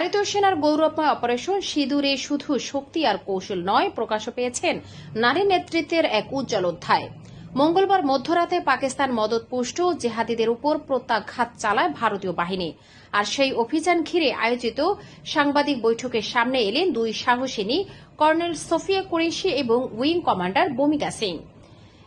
ভারতীয় সেনার গৌরবময় অপারেশন সিঁদুরে শুধু শক্তি আর কৌশল নয় প্রকাশ পেয়েছেন নারী নেতৃত্বের এক উজ্জ্বল অধ্যায়। মঙ্গলবার মধ্যরাতে পাকিস্তান মদতপুষ্ট জেহাদিদের উপর প্রত্যাঘাত চালায় ভারতীয় বাহিনী। আর সেই অভিযান ঘিরে আয়োজিত সাংবাদিক বৈঠকের সামনে এলেন দুই সাহসিনী, কর্নেল সোফিয়া কুরেশি এবং উইং কমান্ডার বমিকা সিং।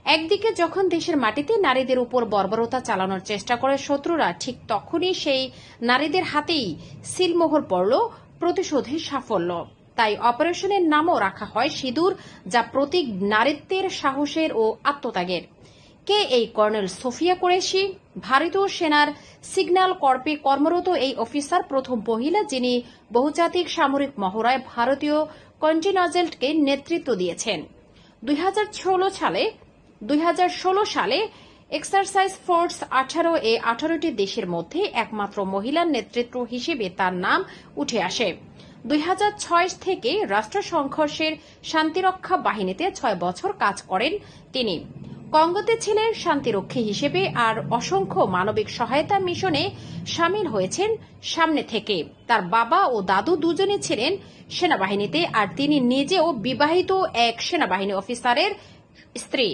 একদিকে যখন দেশের মাটিতে নারীদের উপর বর্বরতা চালানোর চেষ্টা করে শত্রুরা, ঠিক তখনই সেই নারীদের হাতেই সিলমোহর পড়ল প্রতিশোধের সাফল্য। তাই অপারেশনের নামও রাখা হয় সিঁদুর, যা প্রতীক নারীত্বের সাহসের ও আত্মত্যাগের। কে এই কর্নেল সোফিয়া কুরেশি? ভারতীয় সেনার সিগন্যাল কর্পে কর্মরত এই অফিসার প্রথম মহিলা যিনি বহুজাতিক সামরিক মহড়ায় ভারতীয় কন্টিনজেন্টকে নেতৃত্ব দিয়েছেন। দুই হাজার ষোলো সালে দুই হাজার ষোলো সালে এক্সারসাইজ ফোর্স আঠারো এ আঠারোটি দেশের মধ্যে একমাত্র মহিলার নেতৃত্ব হিসেবে তার নাম উঠে আসে। দুই হাজার ছয় থেকে রাষ্ট্র সংঘর্ষের শান্তিরক্ষা বাহিনীতে ছয় বছর কাজ করেন তিনি। কঙ্গোতে ছিলেন শান্তিরক্ষী হিসেবে আর অসংখ্য মানবিক সহায়তা মিশনে সামিল হয়েছেন সামনে থেকে। তার বাবা ও দাদু দুজনে ছিলেন সেনাবাহিনীতে আর তিনি নিজেও বিবাহিত এক সেনাবাহিনী অফিসারের স্ত্রী।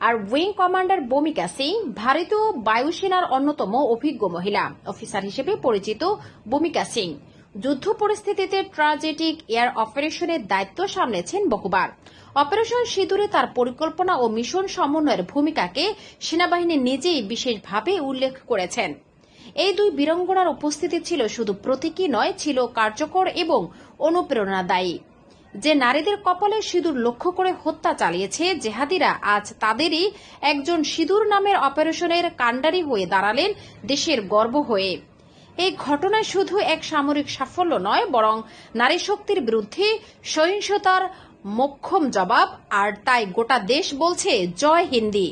আর উইং কমান্ডার বমিকা সিং ভারতীয় বায়ুসেনার অন্যতম অভিজ্ঞ মহিলা অফিসার হিসেবে পরিচিত বমিকা সিং। যুদ্ধ পরিস্থিতিতে ট্রাজেটিক এয়ার অপারেশনের দায়িত্ব সামলেছেন বহুবার। অপারেশন সিঁদুরে তার পরিকল্পনা ও মিশন সমন্বয়ের ভূমিকাকে সেনাবাহিনী নিজেই বিশেষভাবে উল্লেখ করেছেন। এই দুই বীরঙ্গনার উপস্থিতি ছিল শুধু প্রতীকী নয়, ছিল কার্যকর এবং অনুপ্রেরণাদায়ী। যে নারীদের কপালে সিঁদুর লক্ষ্য করে হত্যা চালিয়েছে জেহাদিরা, আজ তাদেরই একজন সিঁদুর নামের অপারেশনের কাণ্ডারি হয়ে দাঁড়ালেন দেশের গর্ব হয়ে। এই ঘটনায় শুধু এক সামরিক সাফল্য নয়, বরং নারী শক্তির বিরুদ্ধে সহিংসতার মক্ষম জবাব, আর তাই গোটা দেশ বলছে, জয় হিন্দি।